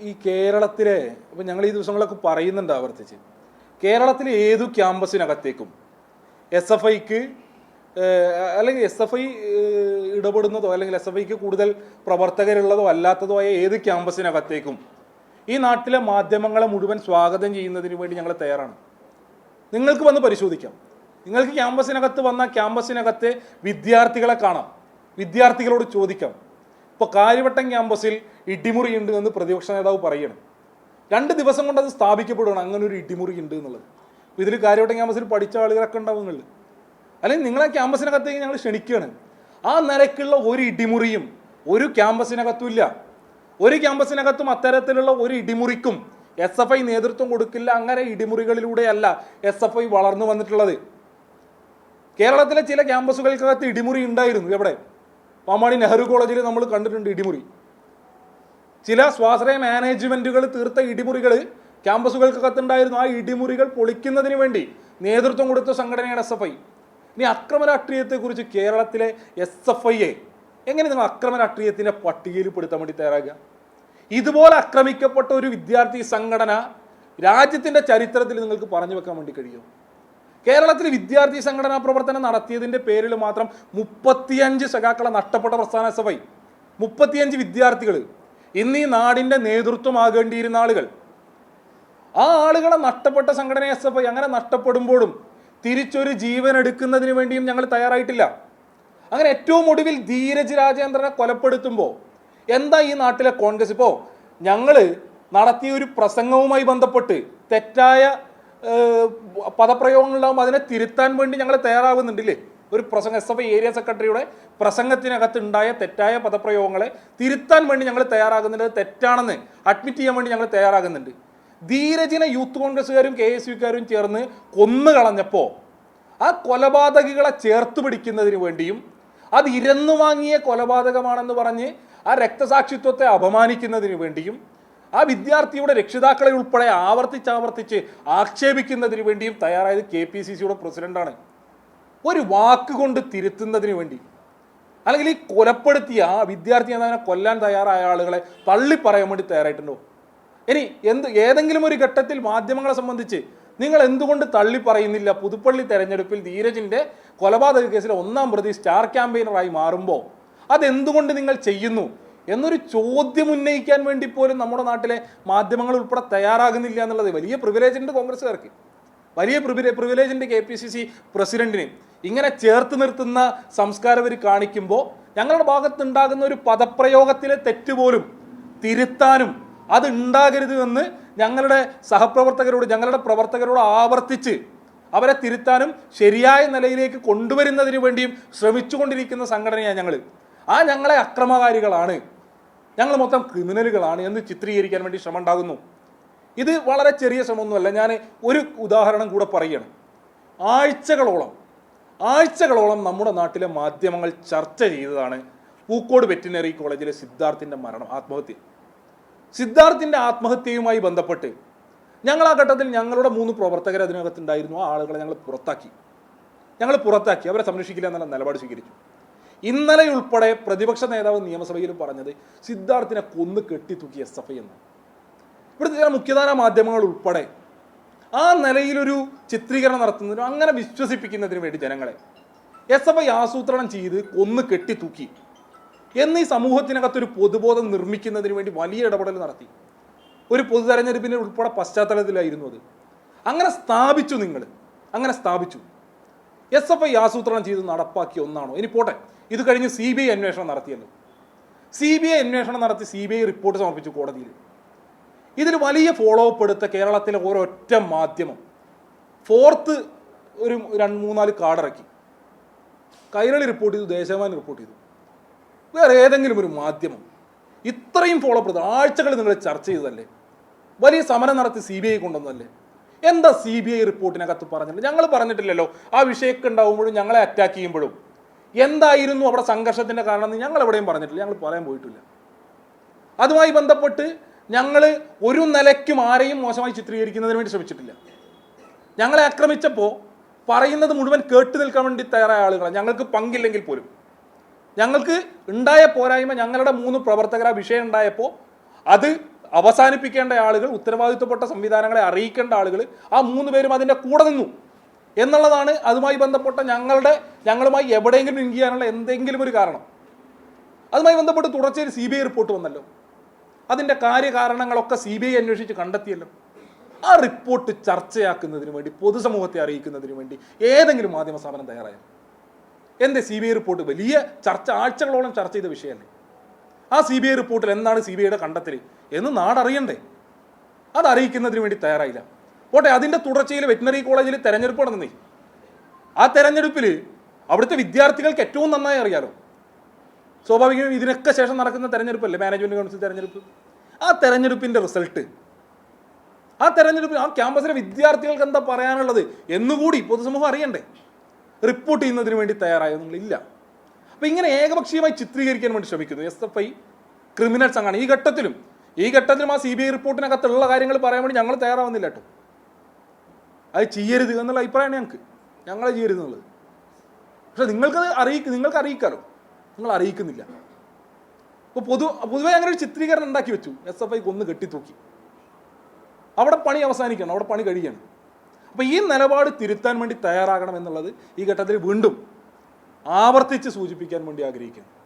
ഈ കേരളത്തിലെ ഇപ്പം ഞങ്ങൾ ഈ ദിവസങ്ങളൊക്കെ പറയുന്നുണ്ട് ആവർത്തിച്ച്. കേരളത്തിലെ ഏതു ക്യാമ്പസിനകത്തേക്കും? എസ് എഫ് ഐക്ക് അല്ലെങ്കിൽ എസ് എഫ് ഐ ഇടപെടുന്നതോ അല്ലെങ്കിൽ എസ് എഫ് ഐക്ക് കൂടുതൽ പ്രവർത്തകരുള്ളതോ അല്ലാത്തതോ ആയ ഏത് ക്യാമ്പസിനകത്തേക്കും? ഈ നാട്ടിലെ മാധ്യമങ്ങളെ മുഴുവൻ സ്വാഗതം ചെയ്യുന്നതിന് വേണ്ടി ഞങ്ങൾ തയ്യാറാണ്. നിങ്ങൾക്ക് വന്ന് പരിശോധിക്കാം. നിങ്ങൾക്ക് ക്യാമ്പസിനകത്ത് വന്ന ക്യാമ്പസിനകത്തെ വിദ്യാർത്ഥികളെ കാണാം. വിദ്യാർത്ഥികളോട് ചോദിക്കാം. ഇപ്പോൾ കാര്യവട്ടം ക്യാമ്പസിൽ ഇടിമുറി ഉണ്ട് എന്ന് പ്രതിപക്ഷ നേതാവ് പറയണം. രണ്ട് ദിവസം കൊണ്ട് അത് സ്ഥാപിക്കപ്പെടുകയാണ് അങ്ങനെ ഒരു ഇടിമുറി ഉണ്ട് എന്നുള്ളത്. അപ്പോൾ ഇതിൽ കാര്യവട്ടം ക്യാമ്പസിൽ പഠിച്ച ആളുകളൊക്കെ ഉണ്ടാവും നിങ്ങൾ അല്ലെങ്കിൽ നിങ്ങളെ ക്യാമ്പസിനകത്തേക്ക് ഞങ്ങൾ ക്ഷണിക്കുകയാണ് ആ നിരക്കുള്ള ഒരു ഇടിമുറിയും ഒരു ക്യാമ്പസിനകത്തും ഇല്ല. ഒരു ക്യാമ്പസിനകത്തും അത്തരത്തിലുള്ള ഒരു ഇടിമുറിക്കും എസ് എഫ് ഐ നേതൃത്വം കൊടുക്കില്ല. അങ്ങനെ ഇടിമുറികളിലൂടെയല്ല എസ് എഫ് ഐ വളർന്നു വന്നിട്ടുള്ളത്. കേരളത്തിലെ ചില ക്യാമ്പസുകൾക്കകത്ത് ഇടിമുറി ഉണ്ടായിരുന്നു. എവിടെ? പാമ്പാടി നെഹ്റു കോളേജിൽ നമ്മൾ കണ്ടിട്ടുണ്ട് ഇടിമുറി. ചില സ്വാശ്രയ മാനേജ്മെന്റുകൾ തീർത്ത ഇടിമുറികൾ ക്യാമ്പസുകൾക്കകത്തുണ്ടായിരുന്നു ആ ഇടിമുറികൾ പൊളിക്കുന്നതിന് വേണ്ടി നേതൃത്വം കൊടുത്ത സംഘടനയാണ് എസ് എഫ് ഐ. ഇനി അക്രമ രാഷ്ട്രീയത്തെക്കുറിച്ച് കേരളത്തിലെ എസ് എഫ് ഐയെ എങ്ങനെ നിങ്ങൾ അക്രമ രാഷ്ട്രീയത്തിന്റെ പട്ടികയിൽ പെടുത്താൻ വേണ്ടി തയ്യാറാകുക? ഇതുപോലെ ആക്രമിക്കപ്പെട്ട ഒരു വിദ്യാർത്ഥി സംഘടന രാജ്യത്തിന്റെ ചരിത്രത്തിൽ നിങ്ങൾക്ക് പറഞ്ഞു വെക്കാൻ വേണ്ടി കഴിയും കേരളത്തിൽ വിദ്യാർത്ഥി സംഘടനാ പ്രവർത്തനം നടത്തിയതിന്റെ പേരിൽ മാത്രം മുപ്പത്തിയഞ്ച് സഖാക്കളെ നഷ്ടപ്പെട്ട പ്രസ്ഥാന ഐ മുപ്പത്തിയഞ്ച് വിദ്യാർത്ഥികൾ. ഇന്ന് ഈ നാടിന്റെ നേതൃത്വമാകേണ്ടിയിരുന്ന ആളുകൾ. ആ ആളുകളെ നഷ്ടപ്പെട്ട സംഘടന എസ് എഫ് ഐ അങ്ങനെ നഷ്ടപ്പെടുമ്പോഴും തിരിച്ചൊരു ജീവൻ എടുക്കുന്നതിന് വേണ്ടിയും ഞങ്ങൾ തയ്യാറായിട്ടില്ല. അങ്ങനെ ഏറ്റവും ഒടുവിൽ ധീരജ് രാജേന്ദ്രനെ കൊലപ്പെടുത്തുമ്പോൾ എന്താ ഈ നാട്ടിലെ കോൺഗ്രസ്? ഇപ്പോൾ ഞങ്ങൾ നടത്തിയ ഒരു പ്രസംഗവുമായി ബന്ധപ്പെട്ട് തെറ്റായ പദപ്രയോഗങ്ങളുണ്ടാകുമ്പോൾ അതിനെ തിരുത്താൻ വേണ്ടി ഞങ്ങൾ തയ്യാറാവുന്നുണ്ടില്ലേ? ഒരു പ്രസംഗ എസ് എഫ് ഐ ഏരിയ സെക്രട്ടറിയുടെ പ്രസംഗത്തിനകത്ത് ഉണ്ടായ തെറ്റായ പദപ്രയോഗങ്ങളെ തിരുത്താൻ വേണ്ടി ഞങ്ങൾ തയ്യാറാകുന്നുണ്ട്. തെറ്റാണെന്ന് അഡ്മിറ്റ് ചെയ്യാൻ വേണ്ടി ഞങ്ങൾ തയ്യാറാകുന്നുണ്ട്. ധീരജിനെ യൂത്ത് കോൺഗ്രസ്സുകാരും കെ എസ് യുക്കാരും ചേർന്ന് കൊന്നു കളഞ്ഞപ്പോൾ ആ കൊലപാതകികളെ ചേർത്ത് പിടിക്കുന്നതിന് വേണ്ടിയും അത് ഇരന്നു വാങ്ങിയ കൊലപാതകമാണെന്ന് പറഞ്ഞ് ആ രക്തസാക്ഷിത്വത്തെ അപമാനിക്കുന്നതിന് വേണ്ടിയും ആ വിദ്യാർത്ഥിയുടെ രക്ഷിതാക്കളെ ഉൾപ്പെടെ ആവർത്തിച്ചാവർത്തിച്ച് ആക്ഷേപിക്കുന്നതിന് വേണ്ടിയും തയ്യാറായത് കെ പി സി സിയുടെ പ്രസിഡന്റാണ്. ഒരു വാക്കുകൊണ്ട് തിരുത്തുന്നതിന് വേണ്ടി. അല്ലെങ്കിൽ ഈ കൊലപ്പെടുത്തിയ ആ വിദ്യാർത്ഥി എന്നതിനെ കൊല്ലാൻ തയ്യാറായ ആളുകളെ തള്ളി പറയാൻ വേണ്ടി തയ്യാറായിട്ടുണ്ടോ? ഇനി എന്ത് ഏതെങ്കിലും ഒരു ഘട്ടത്തിൽ മാധ്യമങ്ങളെ സംബന്ധിച്ച് നിങ്ങൾ എന്തുകൊണ്ട് തള്ളി പറയുന്നില്ല? പുതുപ്പള്ളി തെരഞ്ഞെടുപ്പിൽ ധീരജിന്റെ കൊലപാതക കേസിലെ ഒന്നാം പ്രതി സ്റ്റാർ ക്യാമ്പയിനറായി മാറുമ്പോൾ അതെന്തുകൊണ്ട് നിങ്ങൾ ചെയ്യുന്നു? എന്നൊരു ചോദ്യം ഉന്നയിക്കാൻ വേണ്ടി പോലും നമ്മുടെ നാട്ടിലെ മാധ്യമങ്ങൾ ഉൾപ്പെടെ തയ്യാറാകുന്നില്ല എന്നുള്ളത് വലിയ പ്രിവിലേജ് ഉണ്ട് കോൺഗ്രസ്സുകാർക്ക്. വലിയ പ്രിവിലേ പ്രിവിലേജ് ഉണ്ട് കെ പി സി സി പ്രസിഡന്റിന്. ഇങ്ങനെ ചേർത്ത് നിർത്തുന്ന സംസ്കാരം ഇവർ കാണിക്കുമ്പോൾ ഞങ്ങളുടെ ഭാഗത്തുണ്ടാകുന്ന ഒരു പദപ്രയോഗത്തിലെ തെറ്റ് പോലും തിരുത്താനും അത് ഉണ്ടാകരുത് എന്ന് ഞങ്ങളുടെ സഹപ്രവർത്തകരോട് ഞങ്ങളുടെ പ്രവർത്തകരോട് ആവർത്തിച്ച് അവരെ തിരുത്താനും ശരിയായ നിലയിലേക്ക് കൊണ്ടുവരുന്നതിന് വേണ്ടിയും ശ്രമിച്ചുകൊണ്ടിരിക്കുന്ന സംഘടനയാണ് ഞങ്ങൾ ആ ഞങ്ങളെ അക്രമകാരികളാണ്. ഞങ്ങൾ മൊത്തം ക്രിമിനലുകളാണ് എന്ന് ചിത്രീകരിക്കാൻ വേണ്ടി ശ്രമം ഉണ്ടാകുന്നു. ഇത് വളരെ ചെറിയ ശ്രമമൊന്നുമല്ല. ഞാൻ ഒരു ഉദാഹരണം കൂടെ പറയുകയാണ് ആഴ്ചകളോളം ആഴ്ചകളോളം നമ്മുടെ നാട്ടിലെ മാധ്യമങ്ങൾ ചർച്ച ചെയ്തതാണ് പൂക്കോട് വെറ്റിനറി കോളേജിലെ സിദ്ധാർത്ഥിന്റെ മരണം ആത്മഹത്യ. സിദ്ധാർത്ഥിന്റെ ആത്മഹത്യയുമായി ബന്ധപ്പെട്ട് ഞങ്ങൾ ആ ഘട്ടത്തിൽ ഞങ്ങളുടെ മൂന്ന് പ്രവർത്തകർ അതിനകത്തുണ്ടായിരുന്നു ആ ആളുകളെ ഞങ്ങൾ പുറത്താക്കി. ഞങ്ങൾ പുറത്താക്കി. അവരെ സംരക്ഷിക്കില്ല എന്നുള്ള നിലപാട് സ്വീകരിച്ചു. ഇന്നലെ ഉൾപ്പെടെ പ്രതിപക്ഷ നേതാവ് നിയമസഭയിലും പറഞ്ഞത് സിദ്ധാർത്ഥിനെ കൊന്നു കെട്ടിത്തൂക്കി എസ് എഫ് ഐ എന്ന്. ഇവിടുത്തെ ചില മുഖ്യധാര മാധ്യമങ്ങൾ ഉൾപ്പെടെ ആ നിലയിലൊരു ചിത്രീകരണം നടത്തുന്നതിനും അങ്ങനെ വിശ്വസിപ്പിക്കുന്നതിനു വേണ്ടി ജനങ്ങളെ എസ് എഫ് ഐ ആസൂത്രണം ചെയ്ത് കൊന്ന് കെട്ടിത്തൂക്കി എന്നീ സമൂഹത്തിനകത്തൊരു പൊതുബോധം നിർമ്മിക്കുന്നതിന് വേണ്ടി വലിയ ഇടപെടൽ നടത്തി. ഒരു പൊതു തെരഞ്ഞെടുപ്പിന്റെ ഉൾപ്പെടെ പശ്ചാത്തലത്തിലായിരുന്നു അത്. അങ്ങനെ സ്ഥാപിച്ചു നിങ്ങൾ. അങ്ങനെ സ്ഥാപിച്ചു. എസ് എഫ് ഐ ആസൂത്രണം ചെയ്ത് നടപ്പാക്കിയ ഒന്നാണോ? ഇനി പോട്ടെ. ഇത് കഴിഞ്ഞ് സി ബി ഐ അന്വേഷണം നടത്തിയല്ലോ. സി ബി ഐ അന്വേഷണം നടത്തി സി ബി ഐ റിപ്പോർട്ട് സമർപ്പിച്ചു കോടതിയിൽ. ഇതിൽ വലിയ ഫോളോ അപ്പ് എടുത്ത കേരളത്തിലെ ഒരൊറ്റ മാധ്യമം. ഫോർത്ത് ഒരു രണ്ട് മൂന്നാൽ കാർഡ് ഇറക്കി. കൈരളി റിപ്പോർട്ട് ചെയ്തു ദേശാഭിമാനി റിപ്പോർട്ട് ചെയ്തു. വേറെ ഏതെങ്കിലും ഒരു മാധ്യമം. ഇത്രയും ഫോളോ അപ്പ് എടുത്തു. ആഴ്ചകൾ നിങ്ങൾ ചർച്ച ചെയ്തതല്ലേ? വലിയ സമരം നടത്തി സി ബി ഐ കൊണ്ടുവന്നതല്ലേ? എന്താ സി ബി ഐ റിപ്പോർട്ടിനകത്ത് പറഞ്ഞത്? ഞങ്ങൾ പറഞ്ഞിട്ടില്ലല്ലോ. ആ വിഷയമൊക്കെ ഉണ്ടാവുമ്പോഴും ഞങ്ങളെ അറ്റാക്ക് ചെയ്യുമ്പോഴും. എന്തായിരുന്നു അവിടെ സംഘർഷത്തിന്റെ കാരണം എന്ന് ഞങ്ങൾ എവിടെയും പറഞ്ഞിട്ടില്ല. ഞങ്ങൾ പറയാൻ പോയിട്ടില്ല. അതുമായി ബന്ധപ്പെട്ട് ഞങ്ങൾ ഒരു നിലയ്ക്കും ആരെയും മോശമായി ചിത്രീകരിക്കുന്നതിന് വേണ്ടി ശ്രമിച്ചിട്ടില്ല. ഞങ്ങളെ ആക്രമിച്ചപ്പോൾ പറയുന്നത് മുഴുവൻ കേട്ടു നിൽക്കാൻ വേണ്ടി തയ്യാറായ ആളുകളാണ്. ഞങ്ങൾക്ക് പങ്കില്ലെങ്കിൽ പോലും. ഞങ്ങൾക്ക് ഉണ്ടായ പോരായ്മ ഞങ്ങളുടെ മൂന്ന് പ്രവർത്തകർ ആ വിഷയം ഉണ്ടായപ്പോൾ അത് അവസാനിപ്പിക്കേണ്ട ആളുകൾ ഉത്തരവാദിത്വപ്പെട്ട സംവിധാനങ്ങളെ അറിയിക്കേണ്ട ആളുകൾ ആ മൂന്ന് പേരും അതിന്റെ കൂടെ നിന്നു. എന്നുള്ളതാണ് അതുമായി ബന്ധപ്പെട്ട ഞങ്ങളുടെ ഞങ്ങളുമായി എവിടെയെങ്കിലും ലിങ്ക് ചെയ്യാനുള്ള എന്തെങ്കിലും ഒരു കാരണം. അതുമായി ബന്ധപ്പെട്ട് തുടർച്ചയായി സി ബി ഐ റിപ്പോർട്ട് വന്നല്ലോ. അതിന്റെ കാര്യകാരണങ്ങളൊക്കെ സി ബി ഐ അന്വേഷിച്ച് കണ്ടെത്തിയല്ലോ. ആ റിപ്പോർട്ട് ചർച്ചയാക്കുന്നതിന് വേണ്ടി പൊതുസമൂഹത്തെ അറിയിക്കുന്നതിന് വേണ്ടി ഏതെങ്കിലും മാധ്യമ സ്ഥാപനം തയ്യാറായോ? എന്തേ സി ബി ഐ റിപ്പോർട്ട് വലിയ ചർച്ച ആഴ്ചകളോളം ചർച്ച ചെയ്ത വിഷയമല്ലേ? ആ സി ബി ഐ റിപ്പോർട്ടിൽ എന്താണ് സി ബി ഐയുടെ കണ്ടെത്തൽ എന്ന് നാടറിയണ്ടേ? അത് അറിയിക്കുന്നതിന് വേണ്ടി തയ്യാറായില്ല. പോട്ടെ അതിന്റെ തുടർച്ചയിൽ വെറ്റിനറി കോളേജിൽ തെരഞ്ഞെടുപ്പ് നടന്നേ. ആ തെരഞ്ഞെടുപ്പിൽ അവിടുത്തെ വിദ്യാർത്ഥികൾക്ക് ഏറ്റവും നന്നായി അറിയാലോ. സ്വാഭാവികമായും ഇതിനൊക്കെ ശേഷം നടക്കുന്ന തെരഞ്ഞെടുപ്പല്ലേ? മാനേജ്മെന്റ് കൗൺസിൽ തെരഞ്ഞെടുപ്പ്. ആ തെരഞ്ഞെടുപ്പിന്റെ റിസൾട്ട്. ആ തെരഞ്ഞെടുപ്പിൽ ആ ക്യാമ്പസിലെ വിദ്യാർത്ഥികൾക്ക് എന്താ പറയാനുള്ളത് എന്നുകൂടി പൊതുസമൂഹം അറിയണ്ടേ? റിപ്പോർട്ട് ചെയ്യുന്നതിന് വേണ്ടി തയ്യാറായൊന്നുമില്ല അപ്പൊ ഇങ്ങനെ ഏകപക്ഷീയമായി ചിത്രീകരിക്കാൻ വേണ്ടി ശ്രമിക്കുന്നു. എസ് എഫ് ഐ ക്രിമിനൽ സംഘമാണ് ഈ ഘട്ടത്തിലും ഈ ഘട്ടത്തിലും ആ സി ബി ഐ റിപ്പോർട്ടിനകത്തുള്ള കാര്യങ്ങൾ പറയാൻ വേണ്ടി ഞങ്ങൾ തയ്യാറാവുന്നില്ല കേട്ടോ. അത് ചെയ്യരുത് എന്നുള്ള അഭിപ്രായമാണ് ഞങ്ങൾക്ക്. ഞങ്ങളെ ചെയ്യരുത് എന്നുള്ളത്. പക്ഷെ നിങ്ങൾക്കത് അറിയിക്കും നിങ്ങൾക്ക് അറിയിക്കാമല്ലോ നിങ്ങൾ അറിയിക്കുന്നില്ല. അപ്പോൾ പൊതു പൊതുവെ അങ്ങനെ ഒരു ചിത്രീകരണം ഉണ്ടാക്കി വെച്ചു. എസ് എഫ് ഐ കൊന്ന് കെട്ടിത്തൂക്കി. അവിടെ പണി അവസാനിക്കണം അവിടെ പണി കഴിയണം അപ്പോൾ ഈ നിലപാട് തിരുത്താൻ വേണ്ടി തയ്യാറാകണം എന്നുള്ളത് ഈ ഘട്ടത്തിൽ വീണ്ടും ആവർത്തിച്ച് സൂചിപ്പിക്കാൻ വേണ്ടി ആഗ്രഹിക്കുന്നു.